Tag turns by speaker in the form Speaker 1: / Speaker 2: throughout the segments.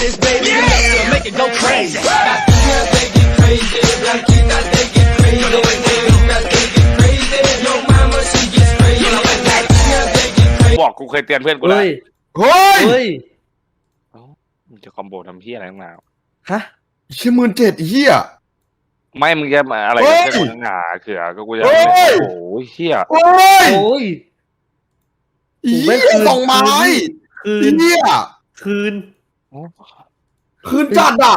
Speaker 1: this baby, yeah. make it go crazy.
Speaker 2: บอกกูเคยเตือนเพื่อนกูแล้ว
Speaker 3: เฮ้ย
Speaker 4: เฮ้ย
Speaker 3: เฮ้ย
Speaker 2: มึงจะคอมโบทำเพี้ยอะไรตั้งนาน
Speaker 3: ฮะ
Speaker 4: เชี่ยหมื่นเจ็ดเฮีย
Speaker 2: ไม่มึงจะมาอะไร
Speaker 4: เฮ้
Speaker 2: กับ
Speaker 4: ย
Speaker 2: เพื่อนกูตั้งนานเขือก็กูจะ
Speaker 4: เฮ้ย
Speaker 2: โอ้โหเฮีย
Speaker 4: โอ้ย
Speaker 3: โอ้ย
Speaker 4: เฮี
Speaker 3: ไม่
Speaker 4: ย
Speaker 3: คืน
Speaker 4: สองไม้
Speaker 3: คืน
Speaker 4: เฮีย
Speaker 3: คืน
Speaker 4: คืนจัดอะ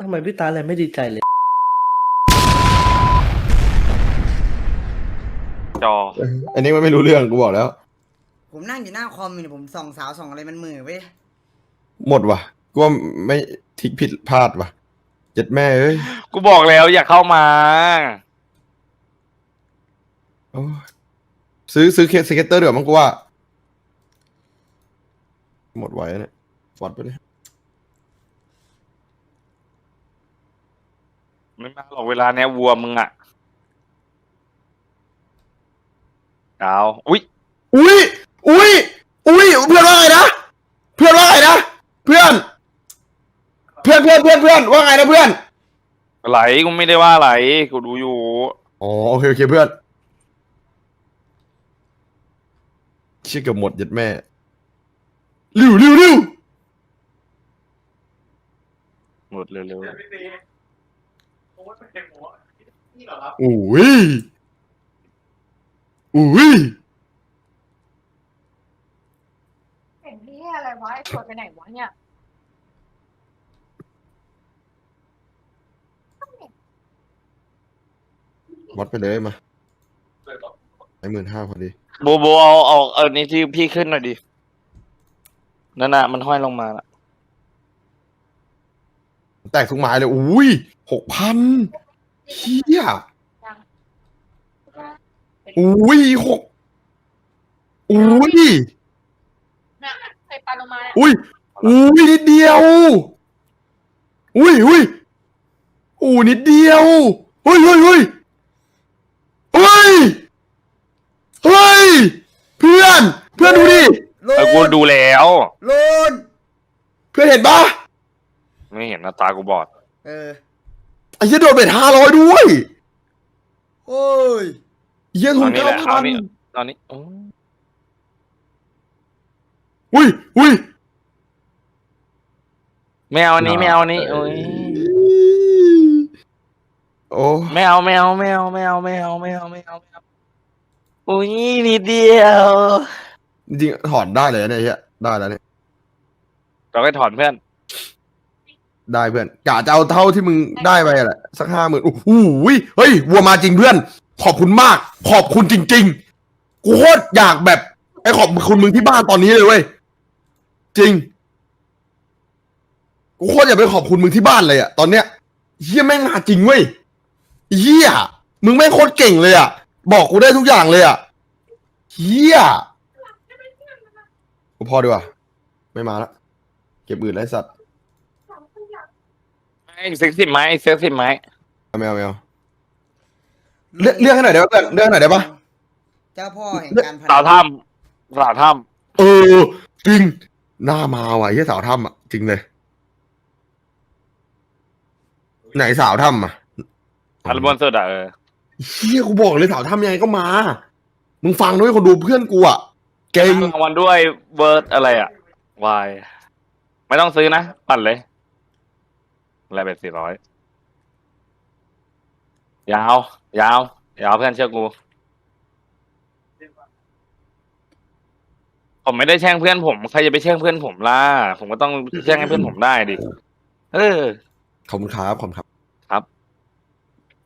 Speaker 3: ทำไมพี่ตาอะไรไม่ดีใจเลย
Speaker 2: จอ
Speaker 4: อันนี้มันไม่รู้เรื่องกูบอกแล้ว
Speaker 5: ผมนั่งอยู่หน้าคอมอยู่ผมส่องสาวส่องอะไรมันมือเว้ย
Speaker 4: หมดว่ะกูว่าไม่ทิกผิดพลาดว่ะเจ็ดแม่เอ้ย
Speaker 2: กูบอกแล้วอย่าเข้ามา
Speaker 4: โอ้ยซื้อซื้อเคสเก็ตเตอร์เดี๋ยวมั้งกูว่า หมดไว้เนี่ย ฟอดไปเลย
Speaker 2: ไม่มาหรอกเวลาเนี้ยวัวมึงอะดาวอุ้ย
Speaker 4: อุ้ยอุ้ยอุ้ยเพื่อนว่าไงนะเพื่อนว่าไงนะเพื่อน เพื่อนเพื่อนเพื่อนเพื่อนว่าไงนะเพื่อน
Speaker 2: ไหลกูไม่ได้ว่าไหลกูดูอยู่
Speaker 4: อ๋อโอเคโอเคเพื่อนเชี่ยเกือบหมดยัดแม่ริ้วริ้วริ้ว
Speaker 2: หม ดเร็ว
Speaker 4: อุ้ยอุ้ย
Speaker 6: เห็นที่อะไรวะไอ้ตัวไปไหนวะเนี่ย
Speaker 4: วัดไปเลยมาไอ้หมื่นห้าพอดี
Speaker 2: ๆโบโบเอาเอาเอานี่ที่พี่ขึ้นหน่อยดินั่นน่ะมันห้อยลงมาละ
Speaker 4: แตกทุกไม้เลย อุ้ยหกพันเฮียอุ้ยหกอุ้ย
Speaker 6: น่ะใส่ปลาโลมาเนี่ย
Speaker 4: อุ้ยอุ้ยนิดเดียว อุ้ยอุ้ยอู้นิดเดียวเฮ้ยเฮ้ยเฮ้ยเฮ้ยเฮ้ยเพื่อน เพื่อนดูดิ
Speaker 5: โล
Speaker 2: เออกู
Speaker 5: น
Speaker 2: ดูแล้ว
Speaker 5: โลน
Speaker 4: เพื่อนเห็นปะ
Speaker 2: ไม่เห็นนะตากูบอด
Speaker 5: เออ
Speaker 4: ไอ้เหี้ยโดนเป็นห้าร้อยด้วย
Speaker 5: โอ้ย
Speaker 4: เหี้ย
Speaker 2: ต
Speaker 4: ทุ
Speaker 2: อน
Speaker 4: น
Speaker 2: นี้
Speaker 4: เก้า
Speaker 2: แหละต
Speaker 4: พั
Speaker 2: อน
Speaker 4: น
Speaker 2: นี้ตอนนี้โอ้
Speaker 4: อุ้ยอุ้ย
Speaker 2: ไม่เอาอันนี้ไม่เอาอันนี้โอ้ย
Speaker 4: โอ้
Speaker 2: ไม่เอาไม่เอาไม่เอาไม่เอาไม่เอาไม่เอาไม่เอาไม่เอาอุ้ยนิดเดียว
Speaker 4: จริงๆถอนได้เลยนะเนี่ยเหี้ยได้แล้วเนี่ย
Speaker 2: เราก็ถอนเพื่อน
Speaker 4: ได้เพื่อนกะจะเอาเท่าที่มึงได้ไปแหละสักห้าหมื่นโอ้โหเฮ้ยวัวมาจริงเพื่อน ขอบคุณมาก ขอบคุณจริง ๆ กูโคตรอยากแบบไอ้ขอบคุณมึงที่บ้านตอนนี้เลยเว้ยจริง กูโคตรอยากไปขอบคุณมึงที่บ้านเลยอะตอนเนี้ยเฮียแม่งมาจริงเว้ยเฮียมึงแม่งโคตรเก่งเลยอะบอกกูได้ทุกอย่างเลยอะเฮียกูพอดีกว่าไม่มาละเก็บอื่นไรสัตว์
Speaker 2: ไอ้เซ็กซี่ไหมเซ็กซี่ไหม
Speaker 4: ไม่เอาไม่เอาเลือกเลือกให้หน่อยได้ปะเพื่อนเลือกให้หน่อยได้ปะ
Speaker 5: เจ้าพ่อแห่งการพนัน
Speaker 2: สาวถ้ำสาวถ้
Speaker 4: เออจริงหน้ามาว่ะเฮียสาวถ้ำอะจริงเลย ไหนสาวถ้ำอะำ
Speaker 2: อันบนสุดอะเออ
Speaker 4: เฮียกูบอกเลยสาวถ้ำยังไงก็มา มึงฟังด้วยคนดูเพื่อนกูอะเก่ง
Speaker 2: รางวัลด้วยเบิร์ดอะไรอะวายไม่ต้องซื้อนะ ปั่นเลย อะไรเป็นสี่ร้อยยาว ยาว ยาวเพื่อนเชื่อกู ผมไม่ได้แช่งเพื่อนผม ใครจะไปแช่งเพื่อนผมล่ะ ผมก็ต้องแช่งให้เพื่อนผมได้ดิ เออ
Speaker 4: ขอบคุณครับขอบคุณครับ
Speaker 2: ครับ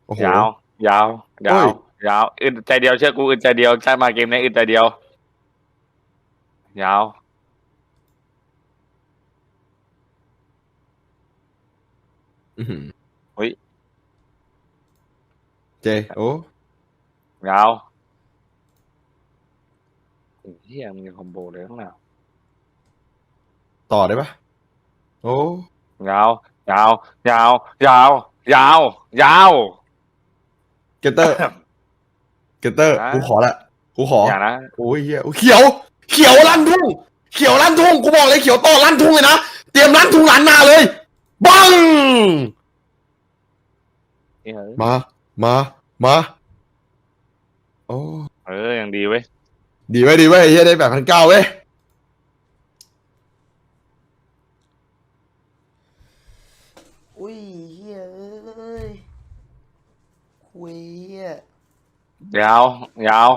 Speaker 4: โอ้โห
Speaker 2: ยาว ยาว ยาว
Speaker 4: โอ้ย
Speaker 2: ยาว อึดใจเดียวเชื่อกูอึดใจเดียวใช่มาเกมนี้อึดใจเดียว ยาว
Speaker 4: อื้อหือ
Speaker 2: เฮ้ย
Speaker 4: เจโอ้
Speaker 2: ยาวโอ้เฮียมึงยังคอมโบเลยข้างหน้า
Speaker 4: ต่อได้ปะโอ้
Speaker 2: ยาวยาวยาวยาวยาวยาว
Speaker 4: เกตเตอร์ เกตเตอร์
Speaker 2: อะ
Speaker 4: กูขอละกูขอ
Speaker 2: อย่านะ
Speaker 4: โอ้ยเฮียเขียว เขียวลั่นทุ่งเขียวลั่นทุ่งกูบอกเลยเขียวต่อลั่นทุ่งเลยนะเตรียมร้านทุงร้านนาเลย บัง
Speaker 2: เหี้ย
Speaker 4: มา มา มา โอ้
Speaker 2: เออยังดีเว้ย
Speaker 4: ดีไว้ยดีไว้ยไอ้เฮียได้แบบพันเก้าเว้ย
Speaker 5: อุ้ยเฮียเอ้ยคุยเฮีย
Speaker 2: ยาวยาว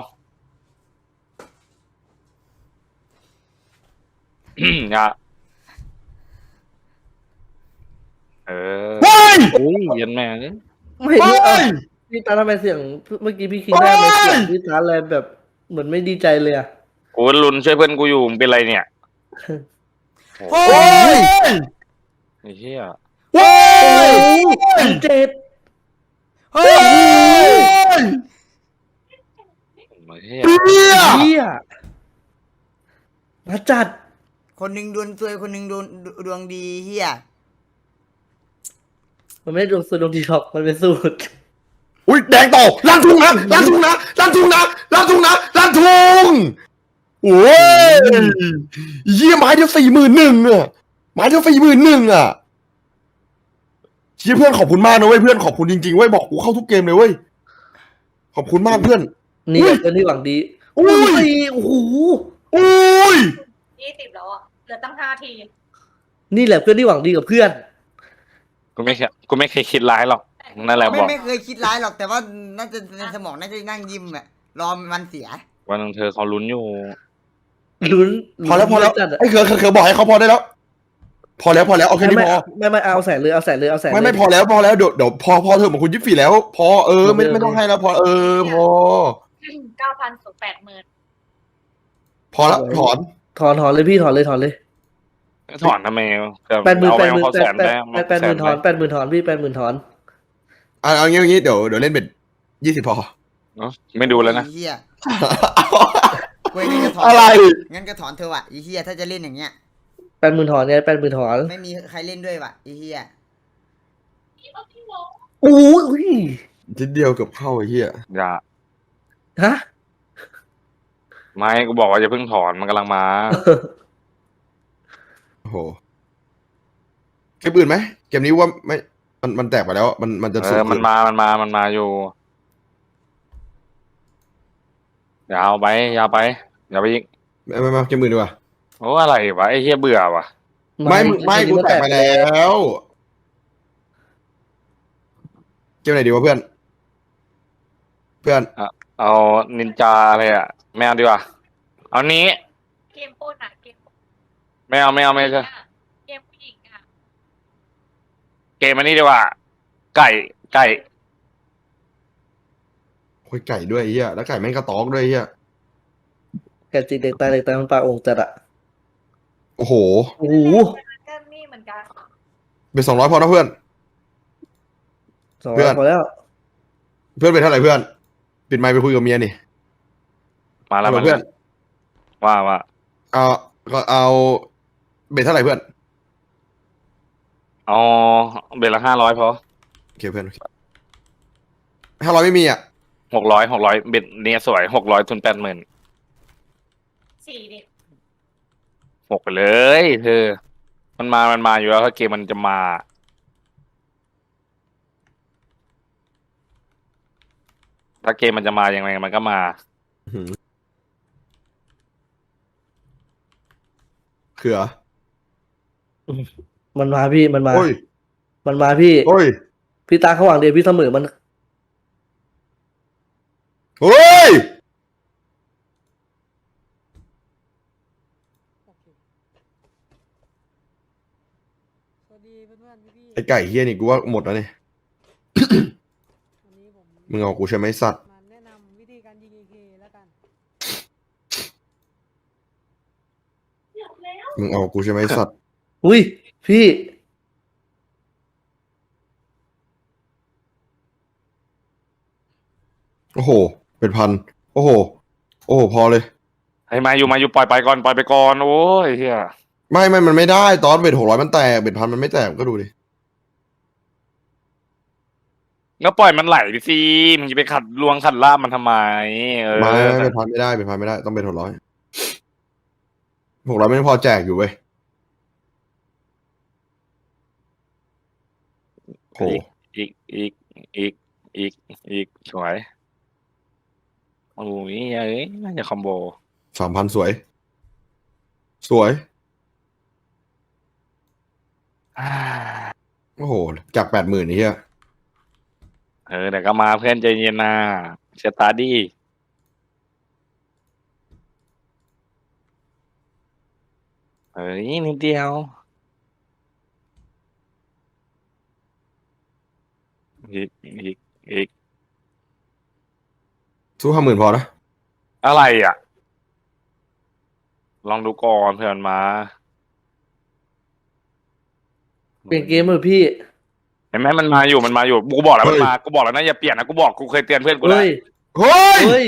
Speaker 2: ยาว เออ
Speaker 4: เฮ้ย
Speaker 2: อุ้ยเย็นแม่ง
Speaker 3: ไม่
Speaker 4: เฮ้
Speaker 3: พี่เอ้
Speaker 4: ย
Speaker 3: พี่ตาทำไมเสียงเมื่อกี้พี่คิดได้ไหมเสียงพี่ตาอะไรแบบเหมือนไม่ดีใจเลยอะ
Speaker 2: กูลุนช่วยเพื่อนกูอยู่มึงเป็นไรเนี่ย
Speaker 5: เฮ้
Speaker 4: เฮ้
Speaker 5: ย
Speaker 4: ย
Speaker 2: ไอ้เหี้ย
Speaker 4: เฮ้ย
Speaker 3: พันเจ็ด
Speaker 5: เฮ้ย
Speaker 2: ไอ้เหี้ย
Speaker 4: เฮีย
Speaker 3: เฮียมาจัด
Speaker 5: คนหนึ่งดวงซวยคนหนึ่งดวงดวงดีเฮีย
Speaker 3: มันไม่ได้ดวงสุดดวงดีหรอกมันเป็นสูตร
Speaker 4: อุ้ยแดงต่อล้านทุงนะล้านทุงนะล้านทุงนะล้านทุงนะล้านทุงโอ้ยเยี่ยไม้เดียวสี่หมื่นหนึ่งอะไม้เดียวสี่หมื่นหนึ่งอะเชี่ยเพื่อนขอบคุณมากนะเว้ยเพื่อนขอบคุณจริงๆเว้ยบอกกูเข้าทุกเกมเลยเว้ยขอบคุณมากเพื่อน
Speaker 3: นี่
Speaker 4: อุ้ย
Speaker 3: เพื่อนที่หวังดี
Speaker 4: อุ้ย
Speaker 3: อุ้ยโอ้โห
Speaker 4: อุ้ย
Speaker 6: ยี่สิบแล้วอะเหลือตั้งห้าที
Speaker 3: นี่แหละเพื่อนที่หวังดีกับเพื่อน
Speaker 2: กูไม่เคยกูไม่เคยคิดร้ายหรอกนั่นแหละ
Speaker 5: ไม่
Speaker 2: บอก
Speaker 5: ไม่เคยคิดร้ายหรอกแต่ว่าน่าจะในสมองน่าจะนั่งยิ้มอะรอมันเสีย
Speaker 2: วันนึงเธอเขาลุ้นอยู่
Speaker 3: ลุ้น
Speaker 4: พอแล้วพอแล้ว
Speaker 3: จัดอะ
Speaker 4: ไอ้เขือเขือเขือบอกให้เขาพอได้แล้ว พอแล้วพอแล้วเอาแค่
Speaker 3: ไม่
Speaker 4: นี้
Speaker 3: ไม่
Speaker 4: พอ
Speaker 3: ไม่ไม่เอาแสนเลยเอาแสนเลยเอาแสน
Speaker 4: ไม่
Speaker 3: เลย
Speaker 4: ไม่พอแล้วพอแล้วเดี๋ยวเดี๋ยวพอพอเถอะเหมือนคุณยิปฟีแล้ว พอเออไม่ไม่ต้องให้แล้ว พอเออพอ
Speaker 6: เก้าพันสูงแปดหมื่น
Speaker 4: พอแล้วถอน
Speaker 3: ถอนถอนเลยพี่ถอนเลยถอนเลย
Speaker 2: ถอนทำไม
Speaker 3: แปดหมื่น
Speaker 2: เอา
Speaker 3: แป
Speaker 2: ไป
Speaker 3: ดหมื่น
Speaker 2: เขา
Speaker 3: แป
Speaker 2: แส
Speaker 3: ด
Speaker 2: น
Speaker 3: แป
Speaker 2: ได้
Speaker 3: ดแปดหมื่นถอนแปดหมื่นถอนพี่แปดหมื่นถอน
Speaker 4: เอาเอางี้เอางี้เดี๋ยวเดี๋ยวเล่นเป็นยี่สิบพอ
Speaker 2: เนอะไม่ดูแล้วนะ
Speaker 5: ไอ้เฮียเว้ยงั้นก็ถอน
Speaker 4: อะไร
Speaker 5: งั้นก็ถอนเธอะว่ะไอ้เฮียถ้าจะเล่นอย่างเงี้ย
Speaker 3: แปดหมื่นถอนไงแปดหมื่นถอน
Speaker 5: ไม่มีใครเล่นด้วยว่ะไอ้เฮีย
Speaker 3: โอ้ยอุ้ย
Speaker 4: ทีเดียวเกับเข้าไอ้เหี้ย
Speaker 2: อย่า
Speaker 3: ฮะ
Speaker 2: ไม่กูบอกว่าจะเพิ่งถอนมันกำลังมา
Speaker 4: โอ้โหเกมอื่นไหมเกมนี้ว่าไม่ มันมันแตกไปแล้ว มันมันจะ
Speaker 2: เอ
Speaker 4: สุด
Speaker 2: อมันมา มันมา มันมาอยู่ยาวไปยาวไป อย่าไปยิง
Speaker 4: ไม่ไม่ไม่เกมอื่นดีกว่า
Speaker 2: โอ้อะไรวะไอ้เฮียเบื่อวะ
Speaker 4: ไม่ไม่กูแตกไปแล้วเกมไหนดีวะเพื่อน เพื่อน
Speaker 2: เอานินจาอะไรอะไม่เอาดีกว่า เอานี้
Speaker 6: เกมปูนอะเกม
Speaker 2: ไม่เอาไม่เอาไม่เอา
Speaker 6: เกมผู้หญิงอะ
Speaker 2: เกมอันนี้ดีกว่า ไก่ไก่
Speaker 4: โอ้ยไก่ด้วยไอ้เหี้ยแล้วไก่แม่งกระตอกด้วยไอ้เหี้ย
Speaker 3: แกจีเด็กตายเด็กตายมันปลาองค์จัดอะ
Speaker 4: โอ้โห
Speaker 3: โอ้โห
Speaker 6: ก็นี่เหมือนกัน
Speaker 4: เป็นสองร้อยพอนะเพื่อน
Speaker 3: สอง
Speaker 4: เพื่
Speaker 3: ร้
Speaker 4: อ
Speaker 3: อน ยพอแล้ว
Speaker 4: เพื่อนเป็นเท่าไหร่เพื่อน ปิดไมค์ไปคุยกับเมียนี่
Speaker 2: มาแล้ว
Speaker 4: เอา
Speaker 2: มา
Speaker 4: เพื่
Speaker 2: แล้
Speaker 4: อน
Speaker 2: วว่าว่า
Speaker 4: เอาก็เอา เบ็ดเท่าไหร่เพื่อน
Speaker 2: เอาเบลละห้าร้อยพอ
Speaker 4: โอเคเพื่อนห้าร้อยไม่มีอะ
Speaker 2: หกร้อยหกร้อยเบ็ดเนี่ยสวยหกร้อยทุนแปดหมื่น
Speaker 6: สี่ดิ
Speaker 2: หกไปเลยเธอ มันมา มันมาอยู่แล้วถ้าเกมมันจะมา ถ้าเกมมันจะมาอย่างไรมันก็มา
Speaker 4: เขือ
Speaker 3: มันมาพี่มันมา
Speaker 4: โอ้ย
Speaker 3: มันมาพี่
Speaker 4: โอ้ย
Speaker 3: พี่ตาเขาหวังดีพี่เสมอมัน
Speaker 4: โอ้ย
Speaker 7: สวัสดีเพื่อนๆพี่ๆ
Speaker 4: ไอไก่เฮียนี่กูว่าหมดแล้วเนี่ย
Speaker 7: วันนี้ผม
Speaker 4: มึงเอากูใช่ไหมสัตว์
Speaker 7: มาแนะนำวิธีการยิง AK แล้วกัน
Speaker 4: มึงเอากูใช่ไหมสัตว์
Speaker 3: อุ้ย พี่
Speaker 4: โอ้โห เป็นพัน โอ้โห โอ้โห พอเลย
Speaker 2: ให้มาอยู่มาอยู่ปล่อยไปก่อนปล่อยไปก่อนโอ้ยเฮีย
Speaker 4: ไม่ไม่มันไม่ได้ ตอนเบ็ดหกร้อยมันแตก เบ็ดพันมันไม่แตกก็ดูดิ
Speaker 2: ก็ปล่อยมันไหลไปสิมึงจะไปขัดลวงขัดล่ามมันทำไม เออ
Speaker 4: ไม่ไม่เบ็ดพันไม่ได้ เบ็ดพันไม่ได้ ต้องเบ็ดหกร้อยหกร้อยไม่พอแจกอยู่เว้ย โห
Speaker 2: อีกอีกอีกอีกอีกสวยโอ้ยเอ้ยน่าจะคอมโบ
Speaker 4: สามพันสวย สวยโอ้โห จากแปดหมื่นนี่เฮีย
Speaker 2: เออแต่ก็มาเพื่อนใจเย็นนะเชยร์ตาร์ดีเฮ้ยนิดเดียว อีกอีกอีก
Speaker 4: สู้ห้าหมื่นพอนะ
Speaker 2: อะไรอะ ลองดูก่อนเพื่อนมา
Speaker 3: เปลี่ยนเกมเถอะพี่
Speaker 2: เห็นไหมมันมาอยู่มันมาอยู่กูบอกแล้วมันมากูบอกแล้วนะอย่าเปลี่ยนนะกูบอกกูเคยเตือนเพื่อนกูแล้ว
Speaker 3: เฮ้ย
Speaker 4: เฮ้ย
Speaker 3: เฮ้ย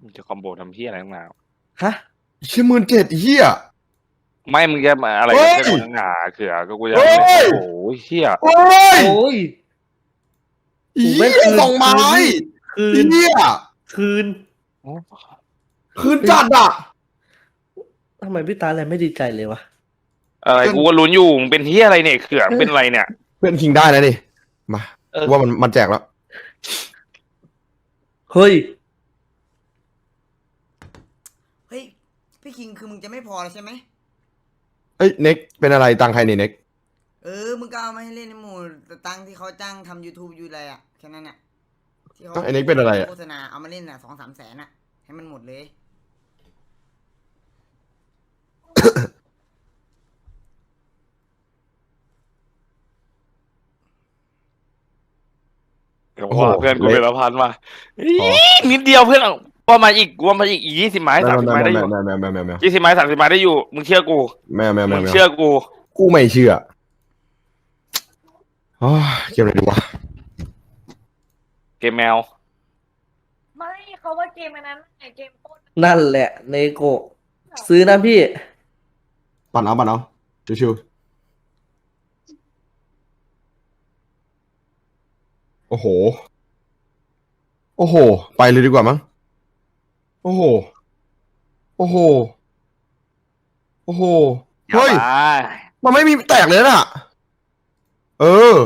Speaker 2: มึงจะคอมโบทำที่อะไรตั้งนาน
Speaker 3: ฮะ
Speaker 4: เชี่ยหมื่นเจ็ดเฮีย
Speaker 2: ไม่มึงจะมาอะไร
Speaker 4: เฮ้
Speaker 2: กับ
Speaker 4: ย
Speaker 2: เพื่อนกูตั้งนานเขือก็กูจะ
Speaker 4: เฮ้ย
Speaker 2: โอ้โหเฮีย
Speaker 4: โอ้ย
Speaker 3: โอ้ย
Speaker 4: เฮี
Speaker 3: ไม่
Speaker 4: ย
Speaker 3: คืน
Speaker 4: สองไม้
Speaker 3: คืน
Speaker 4: เฮีย
Speaker 3: คืน
Speaker 4: คืนจัดอะ
Speaker 3: ทำไมพี่ตาแลไม่ดีใจเลยวะ
Speaker 2: อะไรกูก็ลุ้นอยู่มึงเป็นเฮียอะไรเนี่ยเขือมึงเป็นอะไรเนี่ย
Speaker 4: เพื่อนคิงได้แล้วนี่มา
Speaker 2: เออ
Speaker 4: ว่ามันมันแจกแล้ว
Speaker 3: เฮ้ย
Speaker 5: เฮ้ย พี่คิงคือมึงจะไม่พอแล้วใช่ไหม
Speaker 4: เอ้ยเน็กเป็นอะไรตังใครนี่เน็ก
Speaker 5: เออ มึงก็เอามาให้เล่นในหมู่แต่ตังค์ที่เขาจ้างทำ YouTube อยู่เลยอะแค่นั้นอะที่เขา
Speaker 4: อ้าวไอ้เน็กเป็นอะไรอะ
Speaker 5: โฆษณาเอามาเล่นอะสองสามแสนอะ ให้มันหมดเลย
Speaker 2: เดี๋ยวว่าเพื่อนกูเป็นละพันมาอีนิดเดียวเพื่อนเอา ว่ามาอีกว่ามาอีกยี่สิบไม้สามสิบไม้ได้อยู่
Speaker 4: แมวแมวแมวแมวแมว
Speaker 2: ยี่สิบไม้สามสิบไม้ได้อยู่ มึงเชื่อกู
Speaker 4: แมวแมวแม
Speaker 2: มึ
Speaker 4: ว
Speaker 2: ง
Speaker 4: แมว
Speaker 2: เชื่อกู
Speaker 4: กูไม่เชื่อโอ้ยเกมอะไรดีวะ
Speaker 2: เกมแมว
Speaker 6: ไม่เขาว่าเกมอันนั้นไงเกมต้น
Speaker 3: นั่นแหละเนโกะซื้อนะพี่
Speaker 4: ปั่นเอาปั่นเอาชิวๆโอ้โห โอ้โห ไปเลยดีกว่ามั้ง โอ้โห โอ้โห โอ้โห เฮ้ย มันไม่มีแตกเลยน่ะ เออ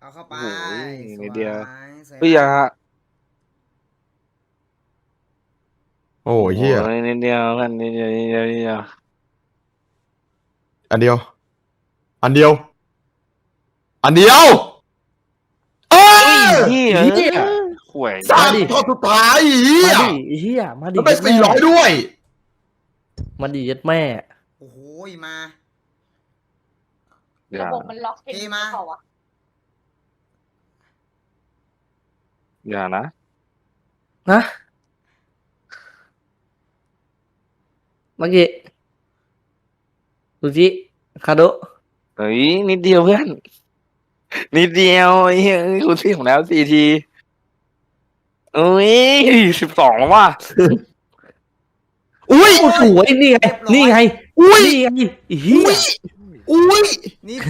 Speaker 5: เอาเข้าไป
Speaker 2: โอ้ย
Speaker 5: ส
Speaker 2: นิดเดียว
Speaker 5: สวย
Speaker 2: เฮ้ยอย่า
Speaker 4: โอ้ยเฮีย
Speaker 2: โอ้นิดเดียวกันนิดเดียวนิดเดียวนิดเดียว
Speaker 4: อันเดียว อันเดียว อันเดียวเออ
Speaker 2: เฮีย
Speaker 3: เหี้ย
Speaker 2: ห่วย
Speaker 4: สามทอดสุดท้ายเฮี
Speaker 3: มายดิเฮียมาดิ
Speaker 4: แล้วไปสี่ร้อยด้วย
Speaker 3: มาดิยัดแม่
Speaker 5: โอ้โหมา
Speaker 2: อย่า
Speaker 6: ระบบมันล็อกเอง
Speaker 5: เทมา
Speaker 6: เปล่าวะ
Speaker 2: อย่านะ
Speaker 3: ฮะเมื่อกี้ดูจิคาโดะ
Speaker 2: เฮ้ยนิดเดียวเพื่อน นิดเดียวไอ้เฮ้ยกูที่ของแล้วสี่ที เอ้ยสิบสองแล้วว่ะ
Speaker 4: อุ้ย
Speaker 3: โอ้โหนี่ไงนี่ไง
Speaker 4: อุ้ย
Speaker 3: นี่ไงเฮีย
Speaker 4: อุ้ย
Speaker 5: นิด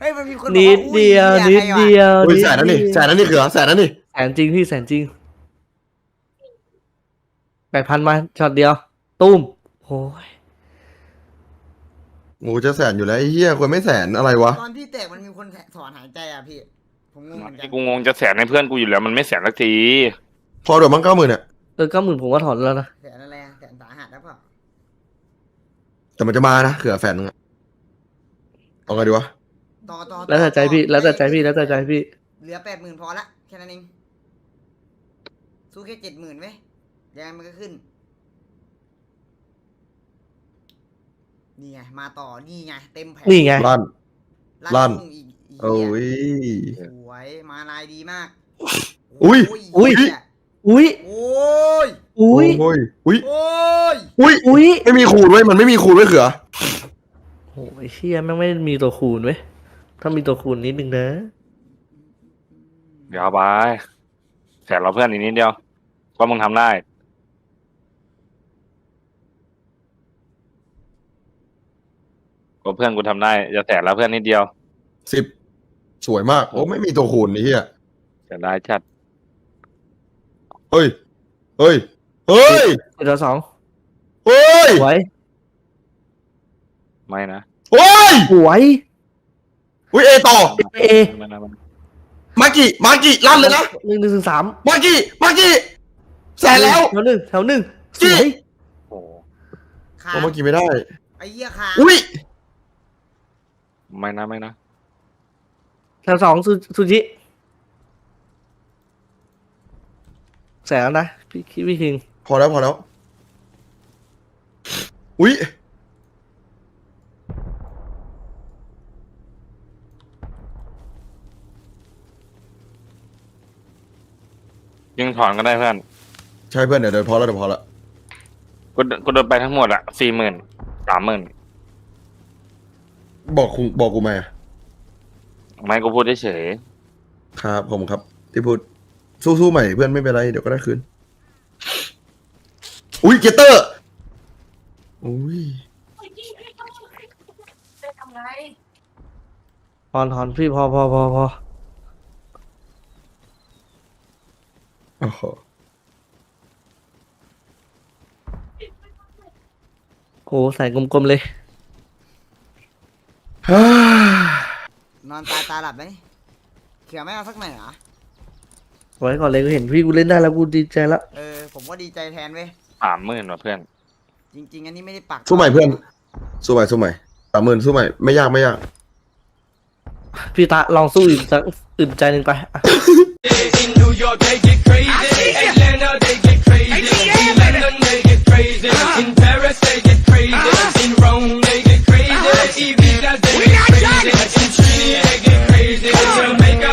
Speaker 5: เฮ้ยมันมีคนบอก
Speaker 3: นิด
Speaker 5: ว่าอุ้
Speaker 3: เดียว
Speaker 5: หี้
Speaker 3: นิด
Speaker 5: ใครวะ
Speaker 3: เดียว
Speaker 4: อุ้ยแสนนั่นนี่แสนนั่นนี่เขือแสนนั่นนี่
Speaker 3: แสนจริงพี่แสนจริงแปดพันมาช็อตเดียว ตุ้มโอ้ย
Speaker 4: โอ้จะแสนอยู่แล้วไอ้เหี้ยควรไม่แสนอะไรวะ
Speaker 5: ตอนพี่แตกมันมีคนถอนหายใจอะพี่ ผมงงเหมือนกัน
Speaker 2: กูงงจะแสนให้เพื่อนกูอยู่แล้วมันไม่แสนสักที
Speaker 4: พอเดี๋ยวมั้งเก้าหมื่นเนี่ย
Speaker 3: เออเก้าหมื่นผมว่าถอนแล้วนะ
Speaker 5: แสนอะไรอะแสนสาหัสแล้วเปล่า
Speaker 4: แต่มันจะมานะเขือแสนนึงอะเอาไงดีวะ
Speaker 5: ต่อต่อต่อ
Speaker 3: แล้วแต่ใจพี่
Speaker 5: ต่อ
Speaker 3: แล้วแต่ใจพี่ แล้วแต่ใจพี่
Speaker 5: เหลือแปดหมื่นพอละแค่นั้นเอง สู้แค่เจ็ดหมื่นไหมยังไงมันก็ขึ้น นี่ไง มาต่อ นี่ไง เต็มแผง
Speaker 3: นี่ไง
Speaker 4: ลั่น ลั่น
Speaker 5: ลงอีกอีก
Speaker 4: โอ้
Speaker 5: เหี้ย
Speaker 4: ย
Speaker 5: สวย มาลายดีมาก
Speaker 4: อุ้ย
Speaker 5: โอุ้
Speaker 3: ย
Speaker 5: เหี้
Speaker 3: อุ้ย
Speaker 5: โอ้ย
Speaker 3: อุ้ย
Speaker 4: โอ้ยอุ้ย
Speaker 5: โอ้ย
Speaker 4: อุ้ย
Speaker 3: อุ้ย
Speaker 4: ไม่มีคูณไว้ยมันไม่มีคูณไว้ยเขือ
Speaker 3: โอ้ยเชี่ยแม่งไม่มีตัวคูณเว้ยถ้ามีตัวคูณนิดนึงนะ
Speaker 2: เดี๋ยวเอาไปแสนเราเพื่อนอีกนิดเดียวว่ามึงทำได้ ก็เพื่อนกูทำได้จะแสนแล้วเพื่อนนิดเดียว
Speaker 4: สิบสวยมากโอ้ไม่มีตัวคูณไอ้เหี้ย
Speaker 2: จะได้ชัด
Speaker 4: เฮ้ย เฮ้ย เฮ้ย
Speaker 3: เดี๋ยวสอง
Speaker 4: เฮ้ย
Speaker 3: สวย
Speaker 2: ไม่นะ
Speaker 4: เฮ้ย
Speaker 3: สวย
Speaker 4: อุ้ยเอต่อ
Speaker 3: เอ
Speaker 2: มามามา
Speaker 4: มากิมากิลั่นเลยนะ
Speaker 3: หนึ่งหนึ่งถึงสาม
Speaker 4: มากิมากิแสนแล้ว
Speaker 3: แถวหนึ่งแถวหนึ่งส
Speaker 4: จี้
Speaker 3: วย
Speaker 2: โอ้โห
Speaker 5: ขา
Speaker 4: โอ้มากิไม่ได้
Speaker 5: ไอ้เหี้ยขา
Speaker 4: อุ้ย
Speaker 2: ไม่นะไม่นะ
Speaker 3: แถวสองซูซูชิ สงแล้วนะพี่คิดพี่คิง
Speaker 4: พอแล้วพอแล้ว อุ้ย
Speaker 2: ยิงถอนก็ได้เพื่อน
Speaker 4: ใช่เพื่อนเดี๋ยวเดี๋ยวพอแล้วเดี๋ยวพอแล้ว
Speaker 2: กูกูโดนไปทั้งหมดอะสี่หมื่นสามหมื่น
Speaker 4: บอกคุณบอกกูมา
Speaker 2: ไม่กูพูดเฉย
Speaker 4: ครับผมครับ ที่พูด สู้ๆใหม่เพื่อนไม่เป็นไรเดี๋ยวก็ได้คืน อุ้ยเกตเตอร์อุ้ย
Speaker 6: จะทำไร
Speaker 3: ถอนถอนพี่พอพอพอพอ
Speaker 4: โอ้โห
Speaker 3: โอ้ใส่กลมๆเลย
Speaker 4: ฮ่าน
Speaker 5: อนตายตาหลับไหมเขียวไม่เอาสักหน่อยเหรอ
Speaker 3: ไว้ก่อนเลยกูเห็นพี่กูเล่นได้แล้วกูดีใจละ
Speaker 5: เออผมก็ดีใจแทนเว้ย
Speaker 2: สามหมื่นว่ะเพื่อน
Speaker 5: จริง ๆ อันนี้ไม่ได้ปัก
Speaker 4: สู้ใหม่เพื่อน สู้ใหม่สู้ใหม่สามหมื่นสู้ใหม่ไม่ยากไม่ยาก
Speaker 3: พี่ตาลองสู้อีกสักอึดใจหนึ่งไปอะ
Speaker 1: In New York, they get crazy. Atlanta, they get crazy. In London, they get crazy. In Paris, they get crazy. In Rome, they get crazy.
Speaker 8: Ibiza,
Speaker 1: they
Speaker 8: get crazy.
Speaker 1: In Trinity, they get crazy.
Speaker 8: Jamaica,